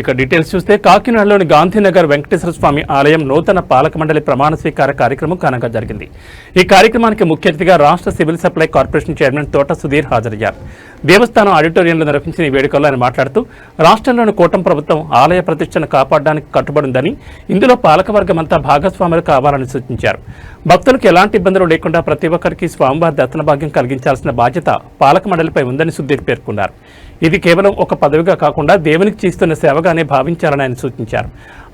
ఇక డీటెయిల్స్ చూస్తే కాకినాడలోని గాంధీనగర్ వెంకటేశ్వర స్వామి ఆలయం నూతన పాలక మండలి ప్రమాణ స్వీకార కార్యక్రమం ఘనంగా జరిగింది. ఈ కార్యక్రమానికి ముఖ్య అతిథిగా రాష్ట్ర సివిల్ సప్లై కార్పొరేషన్ చైర్మన్ తోట సుధీర్ హాజరయ్యారు. దేవస్థానం ఆడిటోరియంలో నిర్వహించిన ఈ వేడుకల్లో ఆయన మాట్లాడుతూ రాష్ట్రంలోని కూటమి ప్రభుత్వం ఆలయ ప్రతిష్టను కాపాడడానికి కట్టుబడిందని ఇందులో పాలకవర్గమంతా భాగస్వాములు కావాలని సూచించారు. భక్తులకు ఎలాంటి ఇబ్బందులు లేకుండా ప్రతి ఒక్కరికి స్వామివారి దర్శన భాగ్యం కలిగించాల్సిన బాధ్యత పాలక మండలిపై ఉందని సుధీర్ పేర్కొన్నారు. ఇది కేవలం ఒక పదవిగా కాకుండా దేవునికి చేస్తున్న సేవగానే భావించాలని ఆయన సూచించారు.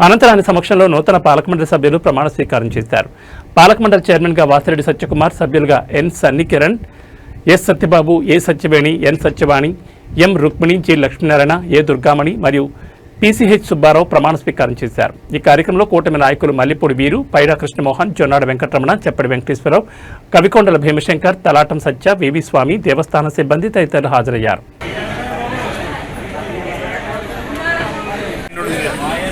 అనంతరం ఆయన సమక్షంలో నూతన పాలకమండలి సభ్యులు ప్రమాణ స్వీకారం చేశారు. పాలకమండలి చైర్మన్గా వాసిరెడ్డి సత్యకుమార్ సభ్యులుగా N Sunny Kiran S Satyababu A Satyaveni N Satyavani M Rukmini G Lakshminarayana A Durgamani మరియు పీసీహెచ్ సుబ్బారావు ప్రమాణ స్వీకారం చేశారు. ఈ కార్యక్రమంలో కూటమి నాయకులు మల్లిపూడి వీరు పైడా కృష్ణమోహన్ జొన్నాడ వెంకటరమణ చెప్పడి వెంకటేశ్వరరావు కవికొండల భీమశంకర్ తలాటం సత్య వివి స్వామి దేవస్థాన సిబ్బంది తదితరులు హాజరయ్యారు.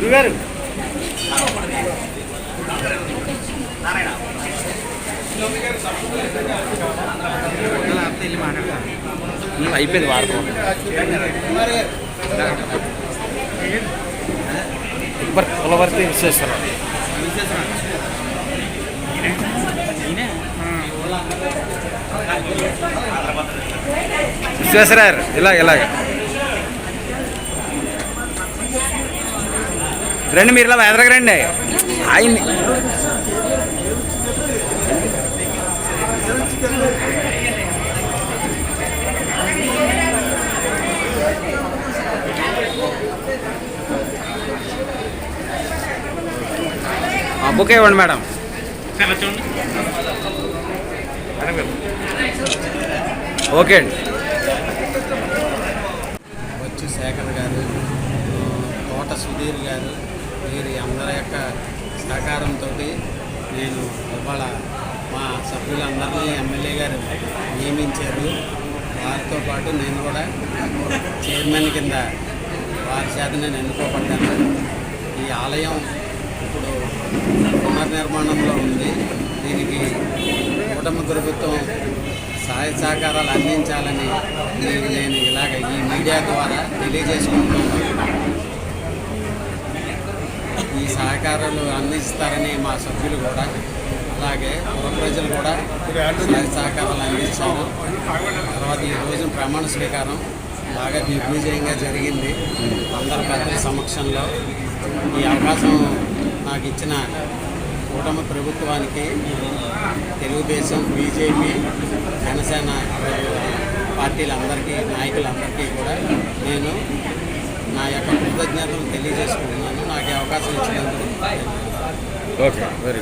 గురుగారు అయిపోయింది వాడతాం కులవర్తి విశ్వేశ్వర విశ్వేశ్వరారు ఇలా ఇలాగ రండి మీరు ఇలా ఎదరగ రండి. ఆయన్ని ఆ బుక్ ఇవ్వండి మేడం. ఓకే అండి. వచ్చి శేఖర్ గారు తోట సుధీర్ గారు వీరి అందరి యొక్క సహకారంతో నేను ఇవాళ మా సభ్యులందరినీ ఎమ్మెల్యే గారు నియమించారు. వారితో పాటు నేను కూడా చైర్మన్ కింద వారి చేత నేను ఎన్నుకోబడ్డాను. ఈ ఆలయం ఇప్పుడు పునర్నిర్మాణంలో ఉంది. దీనికి కూటమి ప్రభుత్వం సహాయ సహకారాలు అందించాలని నేను నేను ఇలాగ ఈ మీడియా ద్వారా తెలియజేసుకుంటున్నాను. ఈ సహకారాలు అందిస్తారని మా సభ్యులు కూడా అలాగే పుర ప్రజలు కూడా సహకారాలు అందించారు. తర్వాత ఈ రోజు ప్రమాణ స్వీకారం బాగా దిగ్విజయంగా జరిగింది. అందరి పెద్దల సమక్షంలో ఈ అవకాశం నాకు ఇచ్చిన కూటమి ప్రభుత్వానికి తెలుగుదేశం బీజేపీ జనసేన పార్టీలందరికీ నాయకులందరికీ కూడా నేను నా యొక్క కృతజ్ఞతలు తెలియజేసుకుంటున్నాను. నాకు అవకాశం ఇచ్చినందుకు. Okay very